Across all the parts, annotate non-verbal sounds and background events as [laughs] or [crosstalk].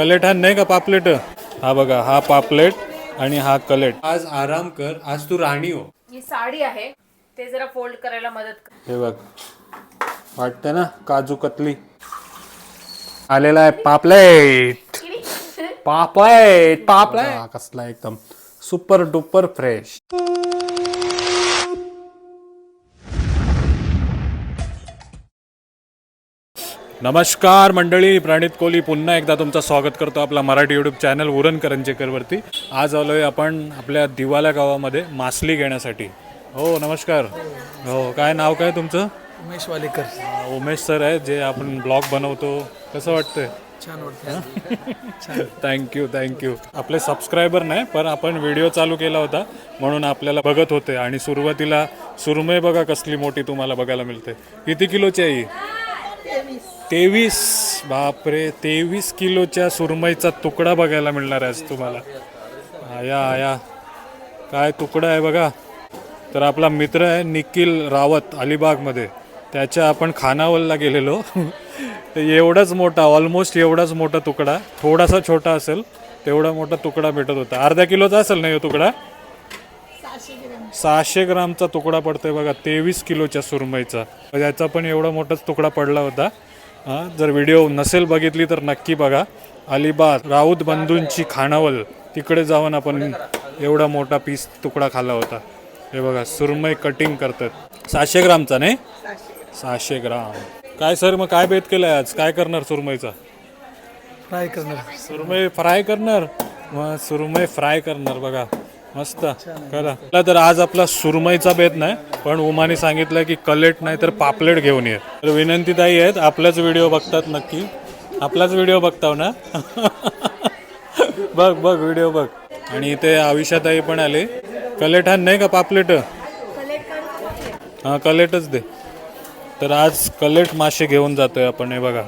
कलेट हा नाही का पापलेट? हा बघा हा पापलेट आणि हा कलेट. आज आराम कर आज तू राणी हो. ही साडी आहे ते जरा फोल्ड करायला मदत कर. हे बघ वाटतं ना काजू कतली. आलेला आहे पापलेट. पापलेट पापलेट. कसला एकदम सुपर डुपर फ्रेश नमस्कार मंडळी प्रणित कोहली पुन्हा एकदा तुमचं स्वागत करतो आपला मराठी यूट्यूब चॅनल उरण करंजेकरवरती. आज आलोय आपण आपल्या दिवाला गावामध्ये मासली घेण्यासाठी. हो नमस्कार. हो काय नाव काय तुमचं? उमेश वालेकर. उमेश सर आहे जे आपण ब्लॉग बनवतो. कसं वाटतंय? छान वाटतं थँक्यू थँक्यू आपले सबस्क्रायबर नाही पण आपण व्हिडिओ चालू केला होता म्हणून आपल्याला बघत होते. आणि सुरुवातीला सुरमई बघा कसली मोठी तुम्हाला बघायला मिळते. किती किलोची आहे? तेवीस बापरे तेवीस किलोच्या सुरमईचा तुकडा बघायला मिळणार आहे आज तुम्हाला. आया आया काय तुकडा आहे बघा. तर आपला मित्र आहे निखिल रावत अलिबागमध्ये. त्याच्या आपण खानावलला गेलेलो. तर एवढाच मोठा ऑलमोस्ट एवढाच मोठा तुकडा. थोडासा छोटा असेल तेवढा मोठा तुकडा भेटत होता. अर्धा किलोचा असेल ना हे तुकडा? सहाशे ग्रामचा तुकडा पडतोय बघा तेवीस किलोच्या सुरमईचा. त्याचा पण एवढा मोठाच तुकडा पडला होता. जर व्हिडिओ नसेल बघितली तर नक्की बघा. अलिबाग राऊत बंधूंची खानावल. तिकडे जाऊन आपण एवढा मोठा पीस तुकडा खाल्ला होता. हे बघा सुरमई कटिंग करतात. सहाशे ग्रामचा नाही? सहाशे ग्राम. काय सर मग काय बेत केलाय आज? काय करणार सुरमईचा? फ्राय करणार. सुरमई फ्राय करणार? मग सुरमई फ्राय करणार बघा. मस्त. करा. मला तर आज आपला सुरमईचा बेत नाही पण उमाने सांगितलं की कलेट नाही तर पापलेट घेऊन ये. तर विनंतीताई आहेत आपलाच व्हिडिओ बघतात नक्की. आपलाच व्हिडिओ बघताव ना? बघ बघ व्हिडिओ बघ. आणि इथे आयुष्याताई पण आले. कलेट हा नाही का पापलेट? हां कलेटच दे. तर आज कलेट मासे घेऊन जातोय आपण हे बघा.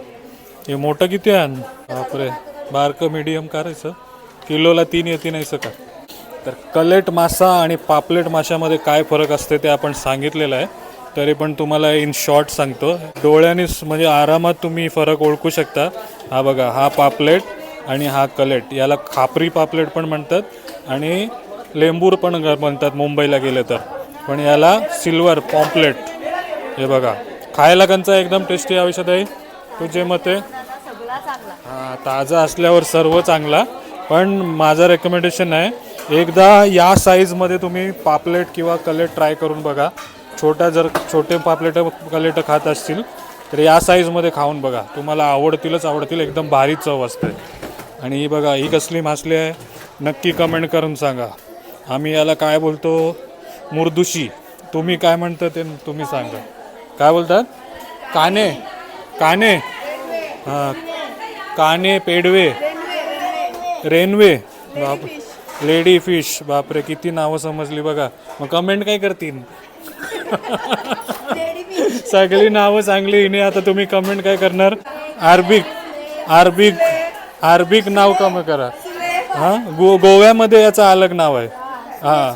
हे मोठं किती आहे? बापरे. बारकं मीडियम करायचं किलोला तीन येते नाहीचं का? तर कलेट मासा आणि पापलेट माशामध्ये काय फरक असते ते आपण सांगितलेलं आहे. तरी पण तुम्हाला इन शॉर्ट सांगतो. डोळ्यानेच म्हणजे आरामात तुम्ही फरक ओळखू शकता. हा बघा हा पापलेट आणि हा कलेट. याला खापरी पापलेट पण म्हणतात आणि लेंबूर पण म्हणतात मुंबईला गेले तर. पण याला सिल्वर पॉम्पलेट. हे बघा. खायला कंचा एकदम टेस्टी आयुष्यात आहे. तुझे मते हा ताजा असल्यावर सर्व चांगला. पण माझं रेकमेंडेशन आहे एकदा या साईजमध्ये तुम्ही पापलेट किंवा कलेट ट्राय करून बघा. छोट्या जर छोटे पापलेट कलेट खात असतील तर या साईजमध्ये खाऊन बघा. तुम्हाला आवडतीलच आवडतील एकदम भारी चव असते. आणि ही बघा ही कसली मासली आहे. नक्की कमेंट करून सांगा. आम्ही याला काय बोलतो? मुर्दुशी. तुम्ही काय म्हणता ते तुम्ही सांगा. काय बोलतात? काने. काने. हां. काने पेडवे. रेनवे. बाप. Lady fish. बापरे किती नावं समजली बघा. मग कमेंट काय करतील? सगळी नावं चांगली हिने आता तुम्ही कमेंट काय करणार? आरबिक. आरबिक. आरबिक नाव कमी करा. हां? गो गोव्यामध्ये याचं अलग नाव आहे. हां.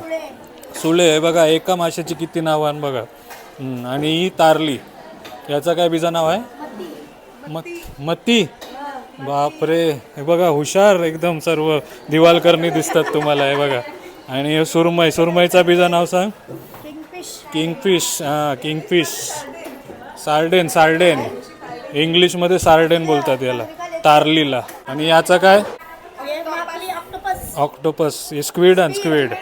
सुळे हे बघा. एका माशाची किती नावं आहे बघा. आणि ही तारली. याचं काय बिजा नाव आहे? मत मती बापरे. हे बघा हुशार एकदम सर्व दिवालकरणी दिसतात तुम्हाला हे बघा. आणि हे सुरमई सुरमईचा बिजा नाव सांग. किंगफिश हां किंगफिश सार्डेन सार्डेन इंग्लिशमध्ये सार्डेन बोलतात याला तारलीला. आणि याचा काय? ऑक्टोपस हे स्क्विड आणि स्क्विड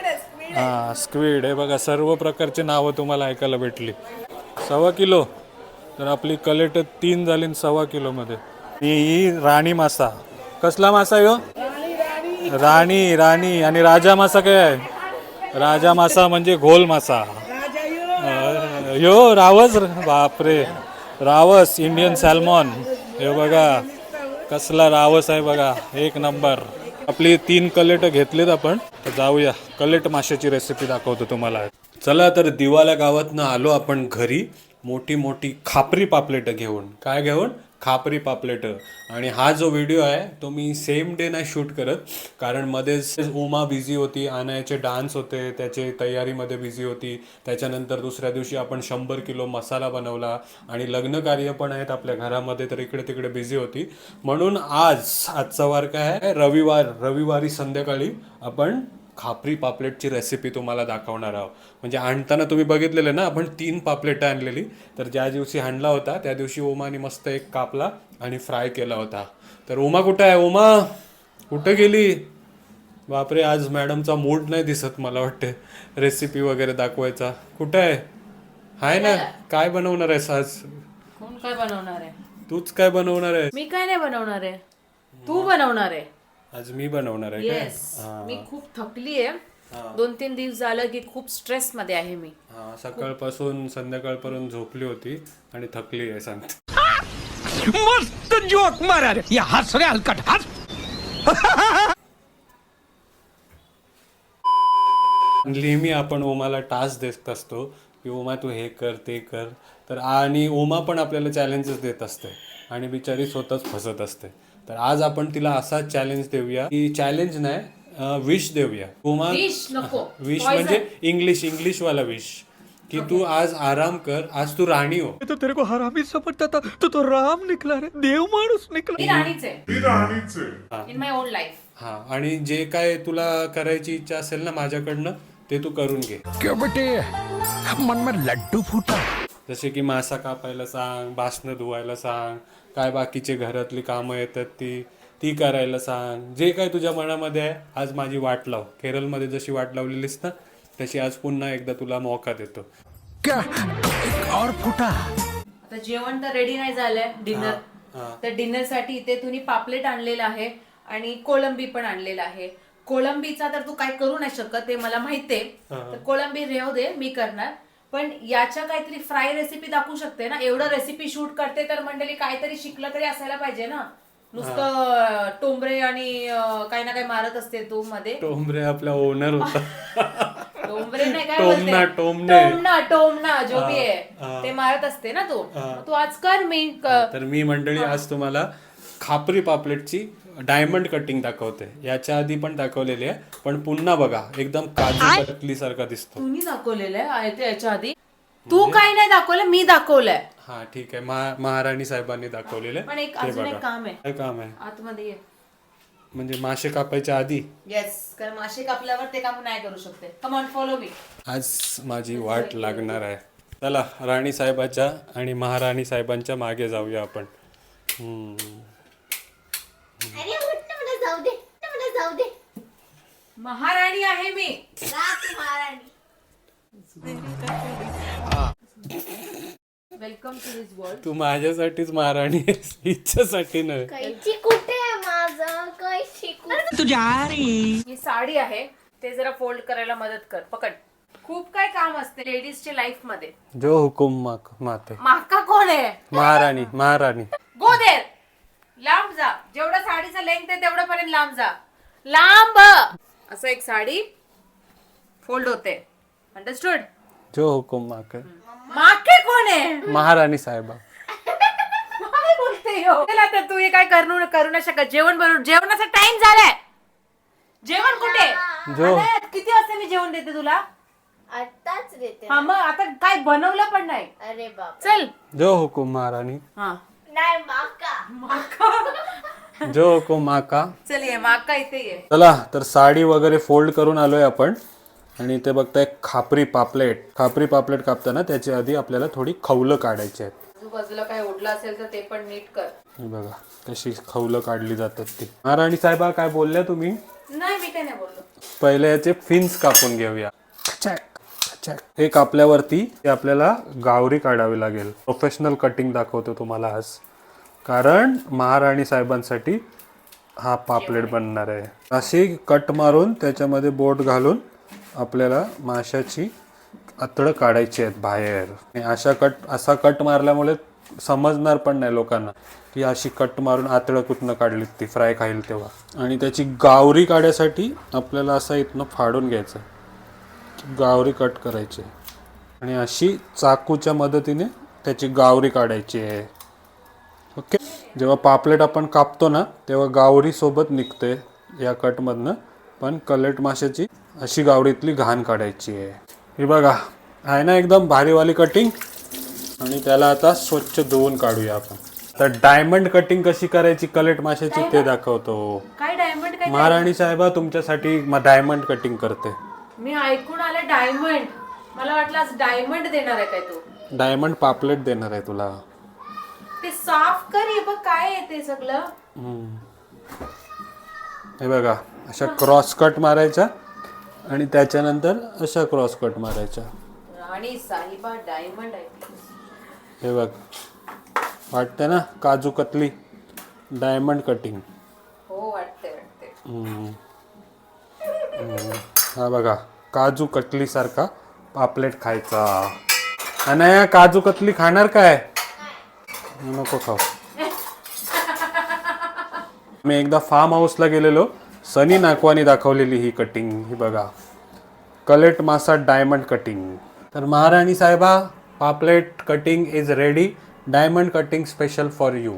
हां स्क्विड हे बघा सर्व प्रकारचे नावं तुम्हाला ऐकायला भेटली. सव्वा किलो. तर आपली कलेट तीन झाली सव्वा किलोमध्ये. ही राणी मासा. कसला मासा यो? राणी राणी. आणि राजा मासा काय आहे? राजा मासा म्हणजे घोल मासा. यो रावस बापरे. रावस इंडियन सॅल्मॉन हे बघा कसला रावस आहे बघा. एक नंबर. आपली तीन कलेट घेतलेत आपण तर जाऊया. कलेट माशाची रेसिपी दाखवतो तुम्हाला. चला तर दिवाला गावातनं आलो आपण घरी. मोठी मोठी खापरी पापलेट घेऊन. काय घेऊन? खापरी पापलेट. आणि हा जो व्हिडिओ आहे तो मी सेम डे नाही शूट करत. कारण मध्येच उमा बिझी होती आणायचे डान्स होते त्याचे तयारीमध्ये बिझी होती. त्याच्यानंतर दुसऱ्या दिवशी आपण शंभर किलो मसाला बनवला. आणि लग्न कार्य पण आहेत आपल्या घरामध्ये तर इकडे तिकडे बिझी होती. म्हणून आज आजचा वार काय आहे रविवार रविवारी संध्याकाळी आपण खापरी पापलेटची रेसिपी तुम्हाला दाखवणार आहोत. म्हणजे आणताना तुम्ही बघितलेलं ना आपण तीन पापलेटं आणलेली. तर ज्या दिवशी आणला होता त्या दिवशी ओमाने मस्त एक कापला आणि फ्राय केला होता. तर ओमा कुठं आहे? ओमा कुठं गेली? बापरे आज मॅडमचा मूड नाही दिसत मला वाटते रेसिपी वगैरे दाखवायचा. कुठं आहे? हाय ना काय बनवणार आहेस आज? कोण काय बनवणार आहे? तूच काय बनवणार आहे मी काय नाही बनवणार आहे? तू बनवणार आहे? आज मी बनवणार आहे काय? येस मी खूप थकली आहे. दोन तीन दिवस झालं की खूप स्ट्रेस मध्ये आहे मी. हा सकाळपासून संध्याकाळपर्यंत झोपली होती आणि थकली आहे सांगते मस्त जोक मारा रे. या हस रे हलकट. हस नेहमी आपण ओमाला टास्क देत असतो की ओमा तू हे कर ते कर. तर आणि ओमा पण आपल्याला चॅलेंजेस देत असते आणि बिचारी स्वतःच फसत असते. तर आज आपण तिला असा चॅलेंज देऊया की चॅलेंज नाही विश देऊया. ओमा विश [laughs] म्हणजे इंग्लिश इंग्लिश वाला विश की तू आज आराम कर आज तू राणी हो. तो तेरे को हरामी समझता था. तो तो राम निकला रे. देव माणूस निकला. मी राणीच. आहे इन माय ओन लाईफ हा. आणि जे काय तुला करायची इच्छा असेल ना माझ्याकडनं ते तू करून घे. क्यों बेटे? मन में लड्डू फूटा. जसे की मासा कापायला सांग बासनं धुवायला सांग काय बाकीचे घरातली कामं येतात ती ती करायला सांग. जे काय तुझ्या मनामध्ये आहे आज माझी वाट लाव. केरळमध्ये जशी वाट लावलेलीस ना तशी आज पुन्हा एकदा तुला मौका देतो. क्या? एक और फूटा आता जेवण तर रेडी नाही झालंय डिनर तर डिनरसाठी इथे तुम्ही पापलेट आणलेलं आहे आणि कोळंबी पण आणलेलं आहे. कोळंबीचा तर तू काय करू नाही शकत ते मला माहितीये तर कोळंबी रेव दे मी करणार. पण याच्या काहीतरी फ्राय रेसिपी दाखवू शकते ना? एवढं रेसिपी शूट करते तर मंडळी काहीतरी शिकलं तरी असायला पाहिजे ना? नुसतं टोंबरे आणि काही ना काही मारत असते तू मध्ये. टोंबरे आपला ओनर होता. [laughs] टोंबरे नाही काय टोमना. टोमना. टोमना जो बी आहे ते मारत असते ना तू? तू आज कर मी तर मी मंडळी आज तुम्हाला खापरी पापलेटची डायमंड कटिंग दाखवते. याच्या आधी पण दाखवलेली आहे. पण पुन्हा बघा एकदम काजू कटली सारखा दिसतो. तुम्ही दाखवलेलं आहे. आहे ते याच्या आधी. तू काय नाही दाखवलं मी दाखवलंय. हा ठीक आहे. महा- महाराणी साहेबांनी दाखवलेले पण एक अजून एक काम आहे. काय काम आहे? आतमध्ये ये. म्हणजे मासे कापायच्या आधी? येस कारण मासे कापल्यावर ते काम नाही करू शकते. कम ऑन फॉलो मी आज माझी वाट लागणार आहे. चला राणी साहेबाच्या आणि महाराणी साहेबांच्या मागे जाऊया आपण. हम्म. जाऊ दे मला जाऊ दे महाराणी आहे मी. जा तू महाराणी. वेलकम टू दिस वर्ल्ड तू माझ्यासाठीच महाराणी आहेस हिच्यासाठी नाही. कैची कुठे आहे माझं? कैची कुठे? ही साडी आहे ते जरा फोल्ड करायला मदत कर. पकड. खूप काय काम असते लेडीजच्या लाईफमध्ये. जो हुकुम माक माते. माका कोण आहे? महाराणी महाराणी. गो देर लांब जा. जेवढं साडीचं लेंथ आहे तेवढं पर्यंत लांब जा. लांब! असं एक साडी फोल्ड होते. अंडरस्टूड जो हुकुम माक. माके कोण आहे? महाराणी साहेबा. काय बोलते हो? चला तर तू हे काय करू करू नाही शकत. जेवण बनवून जेवणाचा टाइम झालाय. जेवण कुठे? जो- आता किती वाजता मी जेवण देते तुला? आत्ताच देते. हा मग आता काय बनवलं पण नाही. अरे बाप चल. जो हुकुम महाराणी. हा. नाही माका. जो हुकुम माका. चल ये माका इथे ये. चला तर साडी वगैरे फोल्ड करून आलोय आपण. आणि ते बघताय खापरी पापलेट. खापरी पापलेट कापताना त्याच्या आधी आपल्याला थोडी खवलं काढायची आहेत. आजूबाजूला काय ओढलं असेल तर ते पण नीट कर. हे बघा कशी खवलं काढली जातात ती. महाराणी साहेबा काय बोलल्या तुम्ही? नाही मी काय नाही बोललो. पहिले याचे फिन्स कापून घेऊया. हे कापल्यावरती ते आपल्याला गावरी काढावी लागेल. प्रोफेशनल कटिंग दाखवतो तुम्हाला आज. कारण महाराणी साहेबांसाठी हा पापलेट बनणार आहे. अशी कट मारून त्याच्यामध्ये बोट घालून आपल्याला माशाची आतडं काढायची आहेत बाहेर. आणि अशा कट असा कट मारल्यामुळे समजणार पण नाही लोकांना की अशी कट मारून आतडं कुठनं काढलीत ती फ्राय खाईल तेव्हा. आणि त्याची गावरी काढण्यासाठी आपल्याला असं इथनं फाडून घ्यायचं गावरी कट करायची. आहे. आणि अशी चाकूच्या मदतीने त्याची गावरी काढायची आहे. ओके जेव्हा पापलेट आपण कापतो ना तेव्हा गावरी सोबत निघते या कटमधनं पण कलेट माशाची अशी गावरीतली घाण काढायची आहे. ही बघा आहे ना एकदम भारीवाली कटिंग आणि त्याला आता स्वच्छ धुवून काढूया आपण. तर डायमंड कटिंग कशी करायची कलेट माशाची ते दाखवतो. महाराणी साहेबा तुमच्यासाठी डायमंड कटिंग करते. मी ऐकून आले डायमंड. मला वाटलं आज डायमंड देणार आहे काय तू? डायमंड पापलेट देणार आहे तुला. ते साफ कर हे बघ काय आहे ते सगळं. हे बघा अशा क्रॉस कट मारायच्या आणि त्याच्यानंतर अशा क्रॉस कट मारायच्या. आणि साहिबा डायमंड आहे. हे बघ वाटते ना काजू कतली डायमंड कटिंग. हो वाटते वाटते हम्म. हम्म. हा बघा काजू कतली सारखा पापलेट खायचा. आणि काजू कतली खाणार काय? नको खाऊ. मी एकदा फार्म हाऊसला गेलेलो. सनी नाकवानी दाखवलेली ही कटिंग ही बघा. कलेट मासा डायमंड कटिंग तर महाराणी साहेबा पापलेट cutting is ready diamond cutting special for you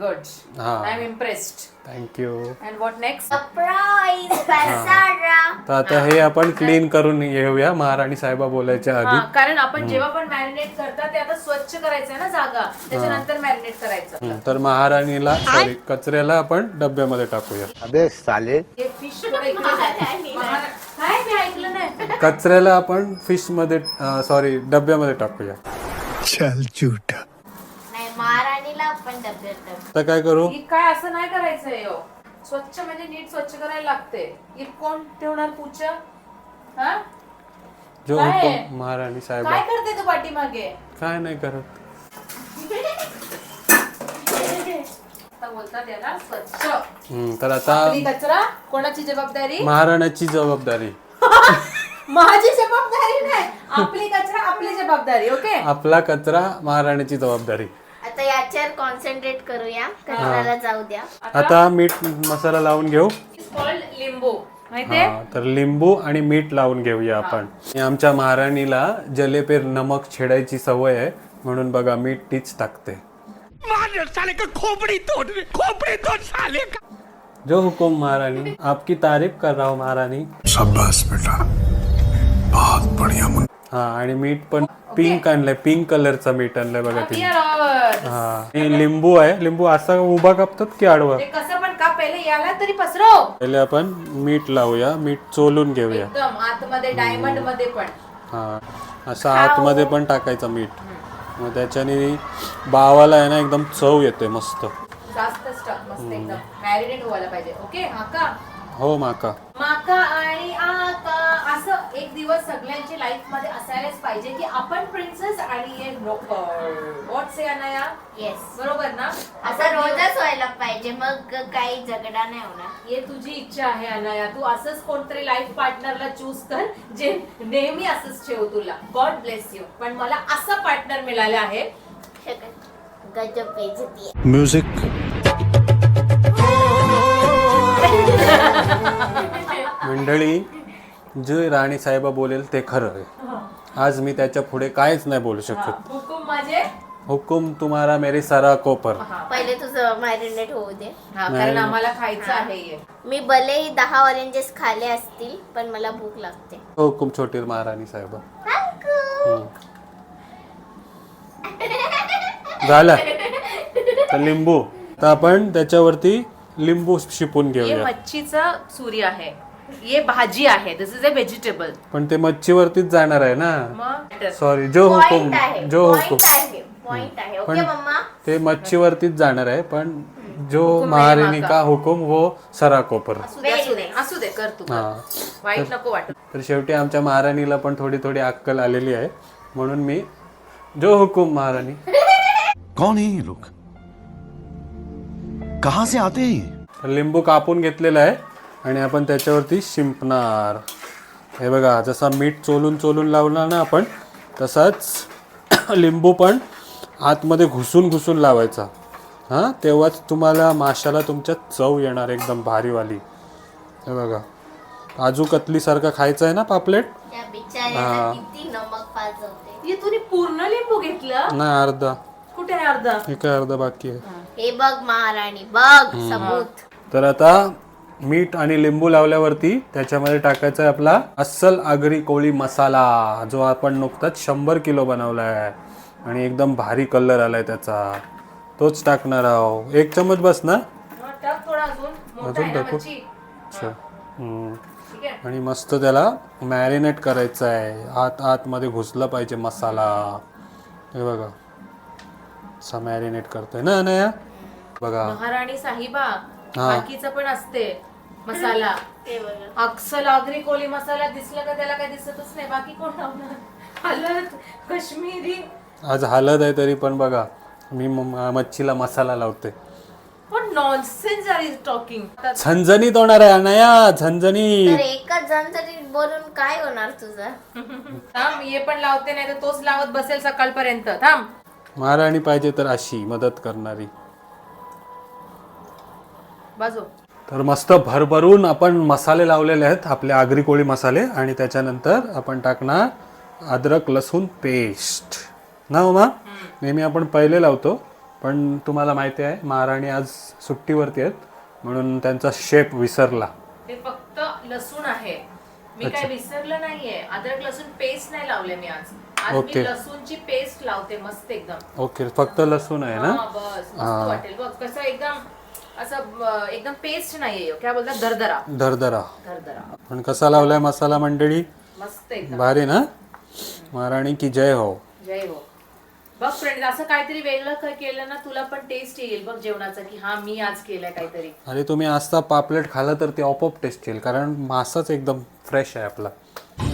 good हा. I am impressed thank you and what next surprise तर आता हे. आपण क्लीन करून घेऊया महाराणी साहेबा बोलायच्या हा आधी. कारण आपण जेव्हा पण मॅरिनेट करतात ते आता स्वच्छ करायचं आहे ना जागा. त्याच्यानंतर मॅरिनेट करायचं. हं, तर महाराणीला सॉरी कचऱ्याला आपण डब्यामध्ये टाकूया. अबे साले. हे फिश काय मी ऐकलं नाही. कचऱ्याला आपण फिशमध्ये सॉरी डब्यामध्ये टाकूया. चल झूठा. महाराणीला आपण डब्यात. आता काय करू? ही काय असं नाही करायचंय हो स्वच्छ म्हणजे नीट स्वच्छ करायला लागते. ही कोण ठेवणार पूछ हा? जो काय? हुकूम महाराणी साहेबा. काय करते तू पाठीमागे? काय नाही करत. आता बोलतात याला स्वच्छ. हं, तर आता आपली कचरा कोणाची जबाबदारी? महाराणाची जबाबदारी. [laughs] माझी जबाबदारी नाही. आपली कचरा आपली जबाबदारी ओके? आपला कचरा महाराणीची जबाबदारी. आता याच्यावर कॉन्सन्ट्रेट करूया. कचऱ्याला जाऊ द्या. आता मीठ मसाला लावून घेऊ. कॉल्ड लिंबू. माहितीये हा, तर लिंबू आणि मीठ लावून घेऊया आपण. आणि आमच्या महाराणीला जलेपेर नमक छेडायची सवय आहे म्हणून बघा मीठ तीच टाकते. मार साले का खोपड़ी तोड़? दे खोपड़ी तोड़ साले का? जो हुकुम महारानी आपकी तारीफ कर रहा हूँ महारानी शाबाश बेटा. बहुत बढ़िया मुन हा आणि मीठ पण पिंक आणलंय पिंक कलरचं मीठ आणलंय बघा Dear, हा आणि लिंबू आहे लिंबू असा उभा कापतात की आडवा? ते कसं पण का पहिले याला तरी पसरव पहिले आपण मीठ लावूया मीठ चोलून घेऊया. एकदम आतमध्ये डायमंडमध्ये पण. हा असं आतमध्ये पण टाकायचं मीठ. मग त्याच्याने बावाला आहे ना एकदम चव येते मस्त. जास्त स्टक मस्त एकदम. मॅरिनेट व्हायला पाहिजे. ओके आका हो माका. माका आणि आका असं एक दिवस सगळ्यांच्या लाईफमध्ये असायलाच पाहिजे की आपण प्रिन्सेस आणि हे व्हॉट से अनाया? येस बरोबर ना? असं रोजच व्हायला पाहिजे मग काही झगडा नाही होणार. हे तुझी इच्छा आहे अनाया. तू असंच कोणतरी लाईफ पार्टनरला चूज कर जे नेहमी असंच ठेव तुला. गॉड ब्लेस यू पण मला असं पार्टनर मिळालं आहे. गजब बेइज्जती आहे. म्यूजिक मंडळी जे राणी साहेबा बोलेल ते खरं आहे. आज मी त्याच्या पुढे काहीच नाही बोलू शकत. हुकुम माझे? हुकुम तुम्हारा मेरे सरा कोपर. पहिले तुझं मॅरिनेट होऊ दे. हा कारण आम्हाला खायचं आहे हे. मी भलेही दहा ऑरेंजेस खाले असतील पण मला भूक लागते. हुकुम छोटी महाराणी साहेबा. हम्म. झालं. तर लिंबू. तर आपण त्याच्यावरती लिंबू शिपून हे घेऊया. मच्छीचा सूर्य आहे. हे भाजी आहे. दिस इज अ व्हेजिटेबल पण ते मच्छीवरतीच जाणार आहे ना? मग सॉरी जो हुकुम जो हुकुम. पॉइंट आहे पॉइंट आहे. ओके पण- मम्मा? ते मच्छीवरतीच जाणार आहे पण जो महाराणी का हुकुम वो सरा कोपर. असू दे असू दे. असू दे कर तू कर. हा. वाईट नको वाटत तर शेवटी आमच्या महाराणीला पण थोडी थोडी अक्कल आलेली आहे. म्हणून मी जो हुकुम महाराणी. कौन है ये लोग? कहां से आते हैं लिंबू कापून घेतलेला आहे आणि आपण त्याच्यावरती शिंपणार. हे बघा जसा मीठ चोलून चोलून लावला ना आपण तसाच [coughs] लिंबू पण आतमध्ये घुसून घुसून लावायचा. हां तेव्हाच तुम्हाला माशाला तुमच्या चव येणार एकदम भारीवाली. हे बघा काजू कतलीसारखं खायचं आहे ना पापलेट? त्या बिचाऱ्याला किती नमक पाजवते. हे तुम्ही पूर्ण लिंबू घेतलं? नाही अर्धा. कुठे आहे अर्धा? हे काय अर्धा बाकी आहे. हे बघ महाराणी बघ सबूत तर आता मीठ आणि लिंबू लावल्यावरती त्याच्यामध्ये टाकायचा आहे आपला अस्सल आगरी कोळी मसाला जो आपण नुकताच शंभर किलो बनवला आहे आणि एकदम भारी कलर आलाय त्याचा. तोच टाकणार आहो एक चमच बस ना. अजून. टाकू? अच्छा. हम्म. ठीक आहे. आणि मस्त त्याला मॅरिनेट करायचं आहे आत आतमध्ये घुसला पाहिजे मसाला. हे बघा. असा मॅरिनेट करतोय ना अनया? बघा. महाराणी साहिबा हा. बाकीचं पण असते मसाला. ते बघ अक्सल आगरी कोळी मसाला दिसला का त्याला काय दिसतच नाही. बाकी कोण लावणार? हळद काश्मीरी. आज हालत आहे तरी पण बघा मी म- मच्छीला मसाला लावते. पण नॉनसेन्स आर इज टॉकिंग झणझणीत होणार आहे अनया झणझणीत. तर एकच जण तरी बोलून काय होणार तुझं? थांब ये पण लावते नाही तर तोच लावत बसेल सकाळपर्यंत. थांब. महाराणी पाहिजे तर अशी मदत करणारी. बाजू तर मस्त भरभरून आपण मसाले लावलेले आहेत आपले आगरी कोळी मसाले आणि त्याच्यानंतर आपण टाकणार अद्रक लसूण पेस्ट. ना उमा? नेहमी आपण पहिले लावतो पण तुम्हाला माहिती आहे महाराणी आज सुट्टीवरती आहेत म्हणून त्यांचा शेप विसरला. ते फक्त लसूण आहे. मी काय विसरलं नाहीये. अद्रक लसूण पेस्ट नाही लावले मी आज. ओके. लसूणची पेस्ट लावते मस्त एकदम. ओके फक्त लसूण आहे ना? हा बस. मस्त वाटेल. बघ कसं एकदम असं एकदम पेस्ट नाहीये. काय बोलतात? दरदरा. दरदरा. दरदरा. पण कसा लावलाय मसाला मंडळी? मस्त एकदम. भारी ना? महाराणी की जय हो. जय हो. बघ फ्रेंड असं काहीतरी वेगळं क- केलं ना तुला पण टेस्ट येईल बघ जेवणाचा की हा मी आज केलंय काहीतरी. अरे तुम्ही आजचा पापलेट खाला तर ते ऑपअप टेस्ट येईल कारण मासाच एकदम फ्रेश आहे आपला.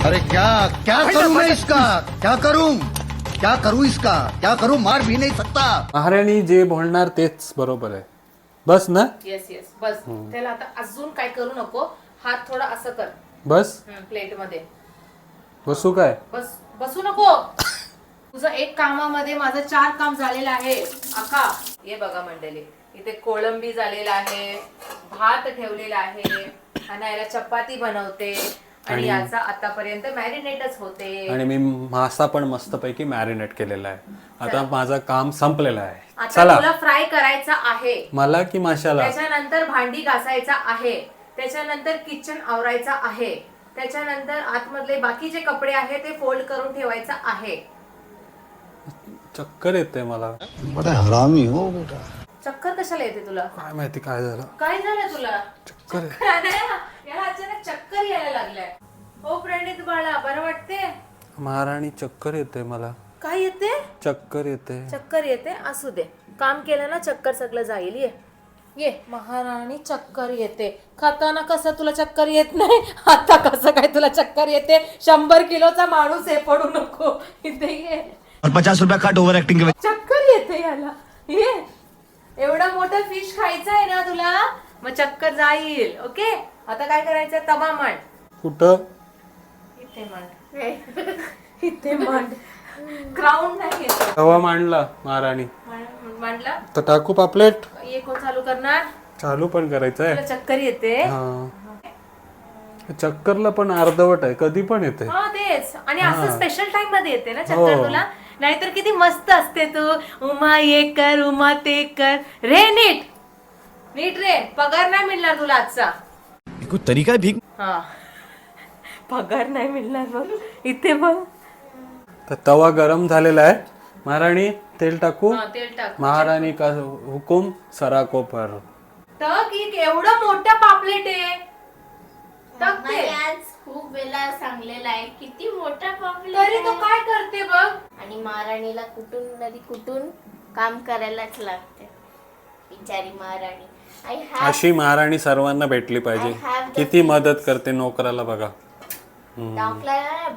अरे क्या क्या करूं मैं इसका? क्या करूं? क्या करूं इसका? क्या करूं? मार भी नहीं सकता। महाराणी जे बोलणार तेच बरोबर आहे. बस ना? येस येस बस. त्याला आता अजून काय करू नको? हात थोडा असं कर. बस? प्लेटमध्ये बसू काय? बस बसू नको. तुझं एक कामामध्ये माझं चार काम झालेलं आहे. आका हे बघा मंडळी इथे कोळंबी झालेला आहे भात ठेवलेला आहे आणि याला चपाती बनवते आणि याचा आतापर्यंत मॅरिनेटच होते. आणि मी मासा पण मस्तपैकी मॅरिनेट केलेला आहे. आता माझं काम संपलेलं आहे. चला. तुला फ्राय करायचा आहे. मला की माशाला? त्याच्यानंतर भांडी घासायचा आहे. त्याच्यानंतर किचन आवरायचा आहे. त्याच्यानंतर आतमधले बाकीचे कपडे आहे ते फोल्ड करून ठेवायचा आहे. चक्कर येते मला. बड़ा हरामी हो बेटा. चक्कर कशाला येते तुला? काय माहिती काय झालं? काय झालं तुला? चक्कर आहे. याला अचानक चक्कर यायला लागलाय. हो प्रणित बाळा बरं वाटते महाराणी चक्कर येते मला. काय येते? चक्कर येते चक्कर येते? असू दे. काम केलं ना चक्कर सगळं जाईल. ये. ये. महाराणी चक्कर येते. खाताना कसं तुला चक्कर येत नाही? आता कसं काय तुला चक्कर येते? शंभर किलोचा माणूस आहे पडू नको. इथे ये. और पचास रुपया कट ओवर एक्टिंग के चक्कर येते याला. ये. एवढा मोठा फिश खायचा आहे ना तुला मग चक्कर जाईल ओके आता काय करायचं? तवा मांड. कुठं? इथे मांड. [laughs] इथे मांड. क्राऊन नाही तवा मांडला महाराणी. मांडला? तर टाकू पापलेट? एक हो चालू करणार? चालू पण करायचं आहे तुला चक्कर येते. हा. चक्करला पण अर्धवट आहे कधी पण येते. हा तेच. आणि असं स्पेशल टाइममध्ये येते ना चक्कर तुला? नाहीतर किती मस्त असते तू. उमा ये कर उमा ते कर. रे नीट. नीट रे पगार नाही मिळणार तुला आजचा. कोई तरीका है भीख हा. पगार नाही मिळणार बघ. इथे बघ. तर तवा गरम झालेला आहे. महाराणी तेल टाकू. हा, तेल टाक. महाराणी का हुकुम सराको पर टक एक एवढं मोठं पापलेट आहे. मला ते. वेळा सांगलेला आहे किती मोठा पापलेट तरी तो. काय करते बघ? आणि महाराणीला कुठून नदी कुठून काम करायलाच लागते. बिचारी महाराणी. अशी महाराणी सर्वांना भेटली I पाहिजे the किती मदत करते नोकराला बघा.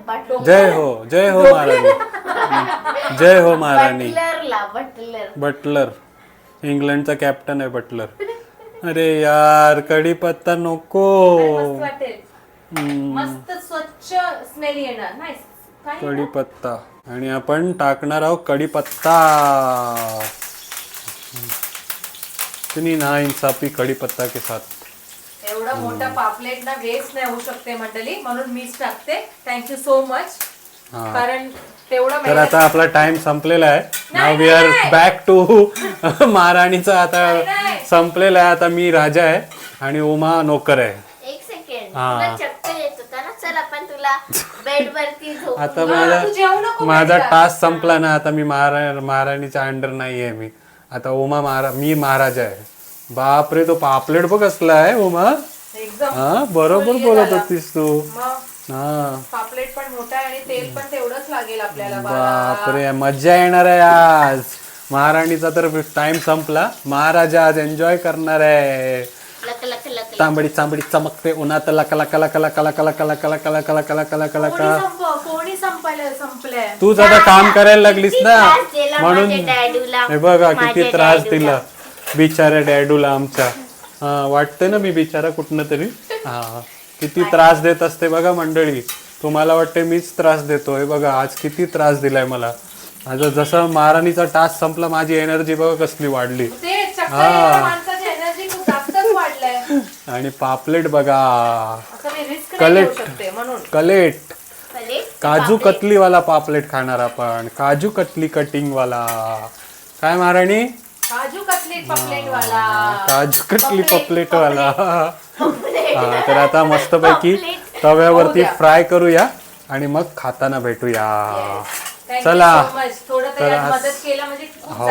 बट जय हो जय हो महाराणी. जय हो महाराणी. बटलरला बटलर. बटलर. इंग्लंडचा कॅप्टन आहे बटलर. अरे यार कढीपत्ता नको. मस्त वाटेल. मस्त स्वच्छ स्मेल येणार. नाही काय कढीपत्ता. आणि आपण टाकणार आहोत कढीपत्ता. इतनी ना इंसाफी कढीपत्ता के साथ. एवढा मोठा पापलेट ना वेस्ट नाही होऊ शकते मंडळी. म्हणून मीच टाकते. थँक्यू सो मच कारण तेवढं तर मेहनत- आता आपला टाइम संपलेला आहे. Now we are. Back to महाराणीचा आता. संपलेला आहे. आता मी राजा आहे आणि उमा नोकर आहे. एक सेकंड हा. तुला चक्कर येत होता ना बेड वरती आता माझा तू जेवू नको माझा? टास्क संपला ना आता मी महारा महाराणीच्या अंडर नाही आहे मी. आता उमा महारा मी महाराजा आहे. बापरे तो पापलेट बघ कसला आहे उमा एकदम. हा बरोबर बोलत. होतीस तू. मग? हा. पापलेट पण मोठा आहे आणि तेल पण तेवढंच लागेल आपल्याला. बापरे मज्जा येणार आहे आज. महाराणीचा तर टाइम संपला. महाराजा आज एन्जॉय करणार आहे. तांबडी चांबडी चमकते उन्हात लका लका लका लका लका लका लका लका लका लका लका लका कोणी लका कोणी संपायला संपलंय तू आता काम करायला लागलीस ना म्हणून हे बघा किती त्रास दिला बिचारा डॅडूला आमच्या हा वाटतंय ना मी बिचारा कुठनं तरी हा किती त्रास देत असते बघा मंडळी तुम्हाला वाटते मीच त्रास देतोय बघा आज किती त्रास दिलाय मला माझं जसं महाराणीचा टास्क संपला माझी एनर्जी बघा कसली वाढली हा आणि पापलेट बघा. कलेट. कलेट. काजू कतलीवाला पापलेट खाणार आपण. काजू कतली कटिंग वाला काय महाराणी? काजू कतली वाला काजू कतली पापलेट वाला हा तर आता मस्तपैकी तव्यावरती फ्राय करूया आणि मग खाताना भेटूया. चला. तर हो.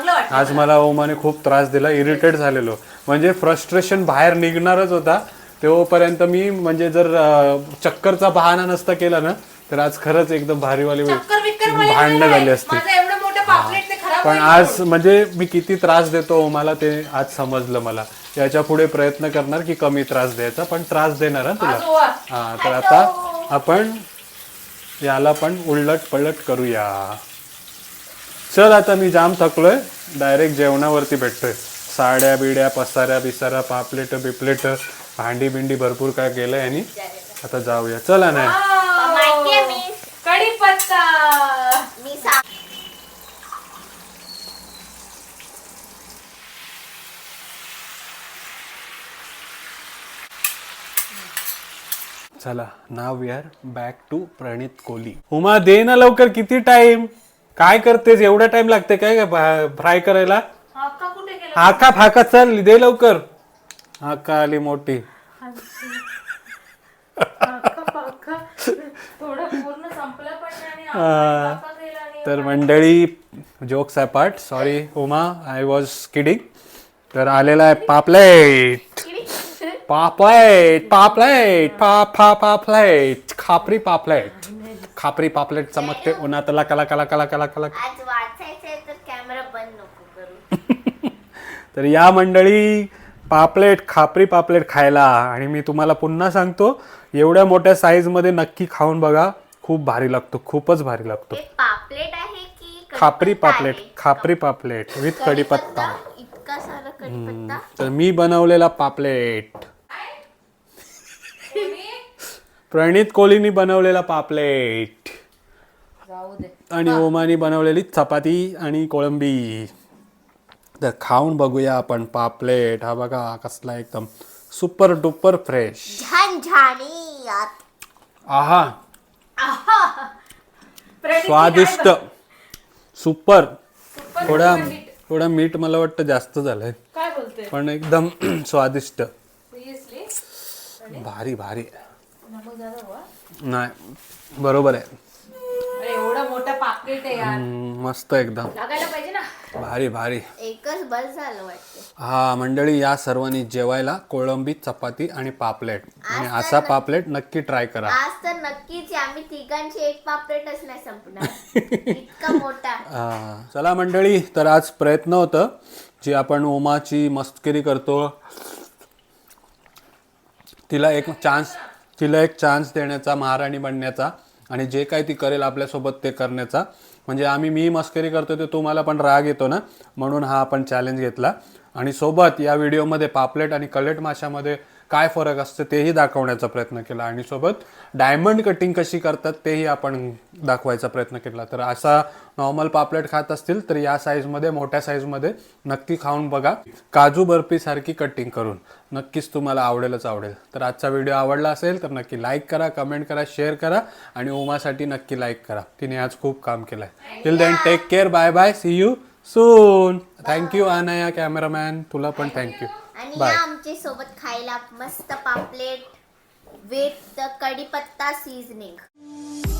चांगलं आज मला. ओमाने खूप त्रास दिला इरिटेट झालेलो. म्हणजे फ्रस्ट्रेशन बाहेर निघणारच होता. तेव्हापर्यंत मी म्हणजे जर चक्करचा बहाणा नसता केला ना तर आज खरंच एकदम भारीवाली मला भांडणं झाली. असती. पण आज म्हणजे मी किती त्रास देतो मला ते आज समजलं मला. याच्यापुढे प्रयत्न करणार की कमी त्रास द्यायचा पण त्रास देणार हा तुला. हा तर आता आपण याला पण उलट पलट करूया. चल आता मी जाम थकलोय. डायरेक्ट जेवणावरती भेटतोय. साड्या बिड्या पसाऱ्या बिसाऱ्या पापलेट बिपलेट भांडी बिंडी भरपूर काय केलं यांनी. आता जाऊया. चला नाही चला now we are back to Pranit Kohli. Uma दे ना लवकर किती टाइम काय करतेस? एवढा टाइम लागते काय फ्राय करायला? अक्का कुठे गेला? हाका फाका चल दे लवकर. हाका आली मोठी? अक्का पाक्का थोडं पूर्ण संपलं पण नाही आणि हा. अक्का गेला आणि तर मंडळी jokes apart sorry Uma I was kidding तर आलेला आहे पापलेट. पापलेट पापलेट पा पा पापलेट खापरी पापलेट. खापरी पापलेट चमकते उन्हात लका लका लका लका लका लका [laughs] आज वाचायचंय तर कॅमेरा बंद नको करू. [laughs] तर या मंडळी पापलेट खापरी पापलेट खायला. आणि मी तुम्हाला पुन्हा सांगतो एवढ्या मोठ्या साईजमध्ये नक्की खाऊन बघा. खूप भारी लागतो खूपच भारी लागतो. पापलेट आहे की खापरी कढीपत्ता पापलेट आहे? खापरी पापलेट विथ कढीपत्ता. इतका सारा कढीपत्ता? तर मी बनवलेला पापलेट. प्रणित कोहलीनी बनवलेला पापलेट. जाऊ दे आणि ओमानी बनवलेली चपाती आणि कोळंबी. तर खाऊन बघूया आपण पापलेट. हा बघा कसला एकदम सुपर डुपर फ्रेश. आहा. स्वादिष्ट. सुपर. थोडा. थोडा मीठ मला वाटतं जास्त झालंय. काय बोलते पण एकदम [clears throat] स्वादिष्ट. भारी भारी? नाही बरोबर आहे. अरे एवढं मोठं पाकिट आहे यार. हम्म, मस्त एकदम. लागायला पाहिजे ना. भारी भारी. एकच बस झालं वाटतं. हा मंडळी या सर्वांनी जेवायला कोळंबी चपाती आणि पापलेट. आणि असा पापलेट नक्की ट्राय करा. आज तर नक्कीच आम्ही तिघांची एक पापलेटच नाही संपणार. इतका मोठा. [laughs] हा. चला मंडळी तर आज प्रयत्न होतं जी आपण ओमाची मस्करी करतो. तिला एक चान्स तिला एक चान्स देण्याचा महाराणी बनण्याचा आणि जे काही ती करेल आपल्यासोबत ते करण्याचा. म्हणजे आम्ही मी मस्करी करतो ते तुम्हाला पण राग येतो ना? म्हणून हा आपण चॅलेंज घेतला. आणि सोबत या व्हिडिओमध्ये पापलेट आणि कलेट माशामध्ये काय फरक असतं तेही दाखवण्याचा प्रयत्न केला. आणि सोबत डायमंड कटिंग कशी करतात तेही आपण दाखवायचा प्रयत्न केला. तर असा नॉर्मल पापलेट खात असतील तर या साईजमध्ये मोठ्या साईजमध्ये नक्की खाऊन बघा. काजू बर्फीसारखी कटिंग करून नक्कीच तुम्हाला आवडेलच आवडेल. तर आजचा व्हिडिओ आवडला असेल तर नक्की लाईक करा कमेंट करा शेअर करा आणि उमासाठी नक्की लाईक करा. तिने आज खूप काम केलं आहे till then take care bye bye see you soon thank you Anaya cameraman तुला पण थँक्यू आणि या आमच्यासोबत खायला मस्त पापलेट विथ कढीपत्ता सीझनिंग